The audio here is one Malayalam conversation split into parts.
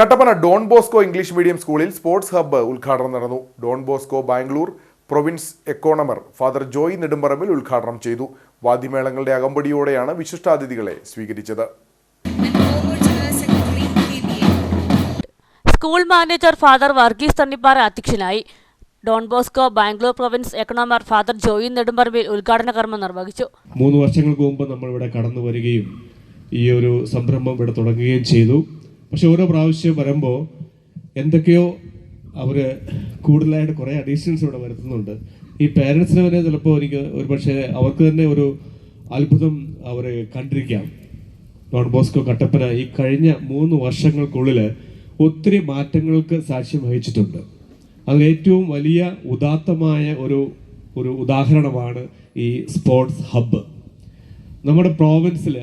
Kattappana Don Bosco English medium സ്കൂളിൽ സ്പോർട്സ് ഹബ്ബ് ഉദ്ഘാടനം നടന്നു. Don Bosco Bangalore province economer father Joy Nedumparambil ഉദ്ഘാടനം ചെയ്തു. വാദ്യമേളങ്ങളുടെ അകമ്പടിയോടെയാണ് വിശിഷ്ടാതിഥികളെ സ്വീകരിച്ചത്. School manager father Varghese Thannippara അധ്യക്ഷനായി Don Bosco Bangalore province economer father Joy Nedumparambil ഉദ്ഘാടന കർമ്മം നിർവഹിച്ചു. മൂന്ന് വർഷങ്ങൾക്ക് മുമ്പ് നമ്മൾ ഇവിടെ കടന്നു വരികയും ഈ ഒരു സംരംഭം ഇവിടെ തുടങ്ങുകയും ചെയ്തു. പക്ഷെ ഓരോ പ്രാവശ്യം വരുമ്പോൾ എന്തൊക്കെയോ അവർ കൂടുതലായിട്ട് കുറേ അഡീഷൻസ് ഇവിടെ വരുത്തുന്നുണ്ട്. ഈ പേരൻസിന് വരെ ചിലപ്പോൾ എനിക്ക് ഒരു പക്ഷേ അവർക്ക് തന്നെ ഒരു അത്ഭുതം അവർ കണ്ടിരിക്കാം. ഡോൺ ബോസ്കോ കട്ടപ്പന ഈ കഴിഞ്ഞ മൂന്ന് വർഷങ്ങൾക്കുള്ളിൽ ഒത്തിരി മാറ്റങ്ങൾക്ക് സാക്ഷ്യം വഹിച്ചിട്ടുണ്ട്. അതിൽ ഏറ്റവും വലിയ ഉദാത്തമായ ഒരു ഒരു ഉദാഹരണമാണ് ഈ സ്പോർട്സ് ഹബ്ബ് നമ്മുടെ പ്രോവിൻസിൽ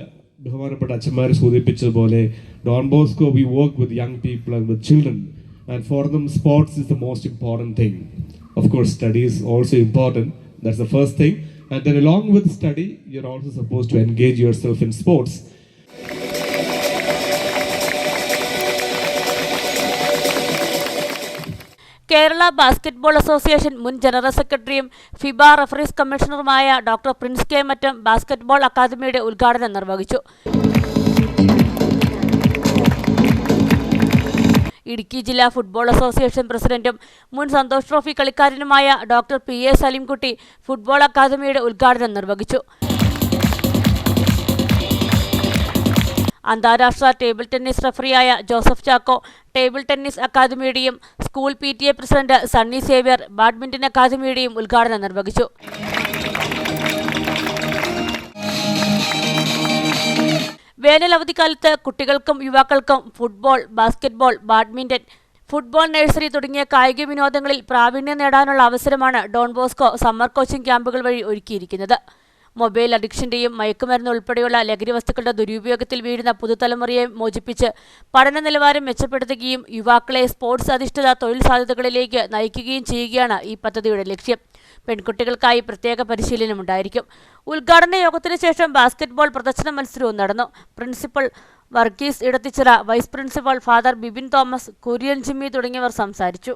ബഹുമാനപ്പെട്ട അച്ഛന്മാർ സൂചിപ്പിച്ചതുപോലെ Don Bosco we work with young people and with children and for them sports is the most important thing of course study is also important that's the first thing and then along with study you are also suppose to engage yourself in sports Kerala basketball association മുൻ ജനറൽ സെക്രട്ടറിയും FIBA referees കമ്മീഷണറുമായ doctor Prince K Mattam basketball അക്കാദമിയുടെ ഉദ്ഘാടനം നിർവഹിച്ചു. ഇടുക്കി ജില്ലാ ഫുട്ബോൾ അസോസിയേഷൻ പ്രസിഡന്റും മുൻ Santhosh trophy കളിക്കാരനുമായ doctor P A Salimkutty football അക്കാദമിയുടെ ഉദ്ഘാടനം നിർവഹിച്ചു. അന്താരാഷ്ട്ര ടേബിൾ ടെന്നീസ് റഫറിയായ Joseph Chacko table tennis അക്കാദമിയുടെയും school P T A president Sunny Xavier badminton അക്കാദമിയുടെയും ഉദ്ഘാടനം നിർവഹിച്ചു. വേനൽ അവധിക്കാലത്ത് കുട്ടികൾക്കും യുവാക്കൾക്കും football basketball badminton football nursery തുടങ്ങിയ കായിക വിനോദങ്ങളിൽ പ്രാവീണ്യം നേടാനുള്ള അവസരമാണ് ഡോൺ ബോസ്കോ സമ്മർ കോച്ചിംഗ് ക്യാമ്പുകൾ വഴി ഒരുക്കിയിരിക്കുന്നത്. മൊബൈൽ അഡിക്ഷന്റെയും മയക്കുമരുന്ന് ഉൾപ്പെടെയുള്ള ലഹരി വസ്തുക്കളുടെ ദുരുപയോഗത്തിൽ വീഴുന്ന പുതുതലമുറയെ മോചിപ്പിച്ച് പഠന നിലവാരം മെച്ചപ്പെടുത്തുകയും യുവാക്കളെ സ്പോർട്സ് അധിഷ്ഠിത തൊഴിൽ സാധ്യതകളിലേക്ക് നയിക്കുകയും ചെയ്യുകയാണ് ഈ പദ്ധതിയുടെ ലക്ഷ്യം. പെൺകുട്ടികൾക്കായി പ്രത്യേക പരിശീലനമുണ്ടായിരിക്കും ഉദ്ഘാടന യോഗത്തിന് ശേഷം ബാസ്കറ്റ്ബോൾ പ്രദർശന മത്സരവും നടന്നു. Principal Varghese Edathichira vice principal father Bibin Thomas Kurian Jimmy തുടങ്ങിയവർ സംസാരിച്ചു.